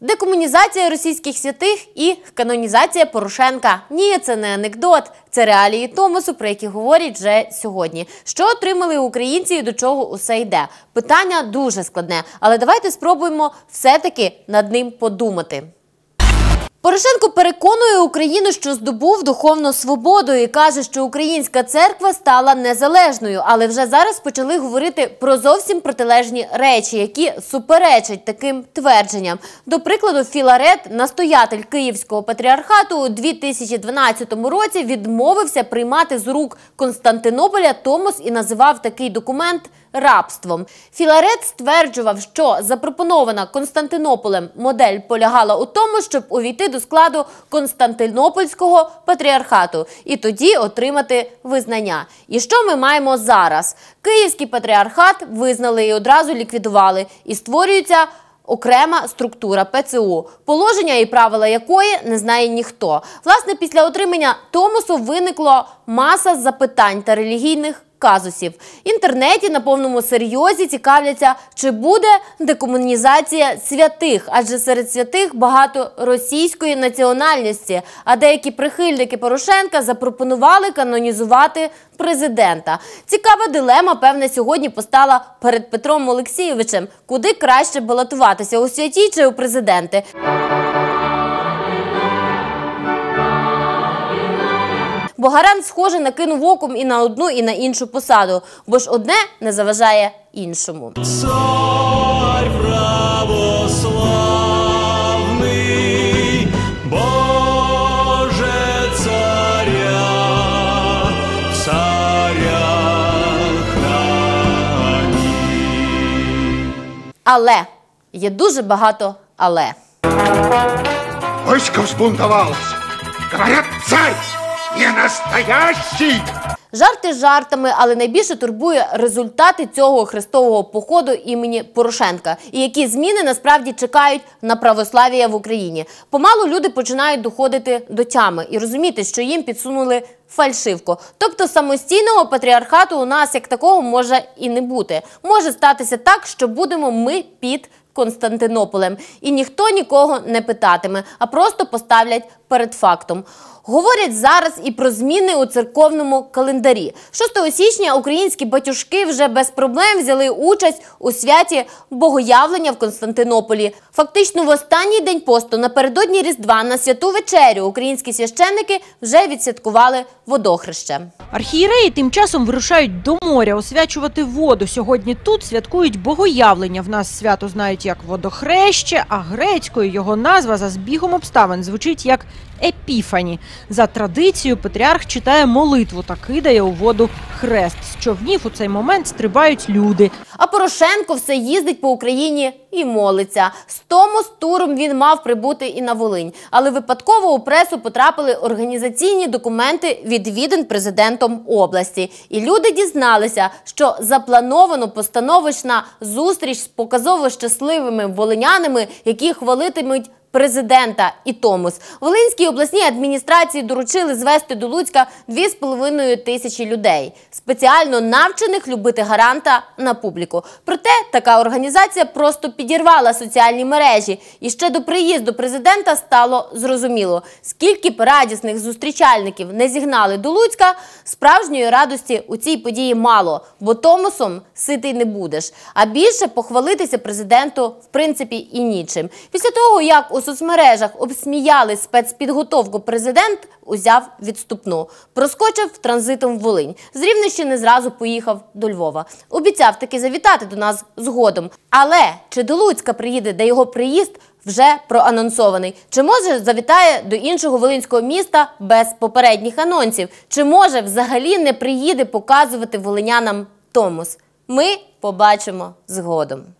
Декомунізація російських святих і канонізація Порошенка. Ні, це не анекдот, це реалії Томосу, про які говорять вже сьогодні. Що отримали українці і до чого усе йде? Питання дуже складне, але давайте спробуємо все-таки над ним подумати. Порошенко переконує Україну, що здобув духовну свободу і каже, що українська церква стала незалежною, але вже зараз почали говорити про зовсім протилежні речі, які суперечать таким твердженням. До прикладу, Філарет, настоятель Київського патріархату, у 2012 році відмовився приймати з рук Константинополя Томос і називав такий документ рабством. Філарет стверджував, що запропонована Константинополем модель полягала у тому, щоб увійти до складу Константинопольського патріархату і тоді отримати визнання. І що ми маємо зараз? Київський патріархат визнали і одразу ліквідували, і створюється. Окрема структура ПЦУ, положення і правила якої не знає ніхто. Власне, після отримання Томосу виникло маса запитань та релігійних казусів. Інтернеті на повному серйозі цікавляться, чи буде декомунізація святих, адже серед святих багато російської національності. А деякі прихильники Порошенка запропонували канонізувати президента. Цікава дилема, певне, сьогодні постала перед Петром Олексійовичем. Куди краще балотуватися у святі чи у президенти? Бо Гарант, схоже, накинув оком і на одну, і на іншу посаду, бо ж одне не заважає іншому. Але є дуже багато але. Войско взбунтовалось. Говорят, царь не настоящий. Жарти жартами, але найбільше турбує результати цього хрестового походу імені Порошенка і які зміни насправді чекають на православ'я в Україні. Помалу люди починають доходити до тями і розуміти, що їм підсунули фальшивку. Тобто самостійного патріархату у нас як такого може і не бути. Може статися так, що будемо ми під Константинополем, і ніхто нікого не питатиме, а просто поставлять перед фактом. Говорять зараз і про зміни у церковному календарі. 6 січня українські батюшки вже без проблем взяли участь у святі Богоявлення в Константинополі. Фактично, в останній день посту напередодні Різдва на святу вечерю українські священники вже відсвяткували водохреще. Архієреї тим часом вирушають до моря освячувати воду. Сьогодні тут святкують богоявлення. В нас свято знають як водохреще, а грецькою його назва за збігом обставин звучить як епіфані. За традицією патріарх читає молитву та кидає у воду хрест. З човнів у цей момент стрибають люди. А Порошенко все їздить по Україні і молиться. З тому з туром він мав прибути і на Волинь. Але випадково у пресу потрапили організаційні документи відвідин президентом області. І люди дізналися, що заплановано постановочна зустріч з показово щасливими волинянами, які хвалитимуть президента і Томос. Волинській обласній адміністрації доручили звести до Луцька 2,5 тисячі людей, спеціально навчених любити гаранта на публіку. Проте така організація просто підірвала соціальні мережі. І ще до приїзду президента стало зрозуміло, скільки радісних зустрічальників не зігнали до Луцька, справжньої радості у цій події мало, бо Томосом ситий не будеш. А більше похвалитися президенту в принципі і нічим. Після того, як у соцмережах обсміяли спецпідготовку, президент узяв відступну. Проскочив транзитом в Волинь. З Рівненщини зразу поїхав до Львова. Обіцяв таки завітати до нас згодом. Але чи до Луцька приїде, де його приїзд вже проанонсований? Чи може завітає до іншого волинського міста без попередніх анонсів? Чи може взагалі не приїде показувати волинянам Томос? Ми побачимо згодом.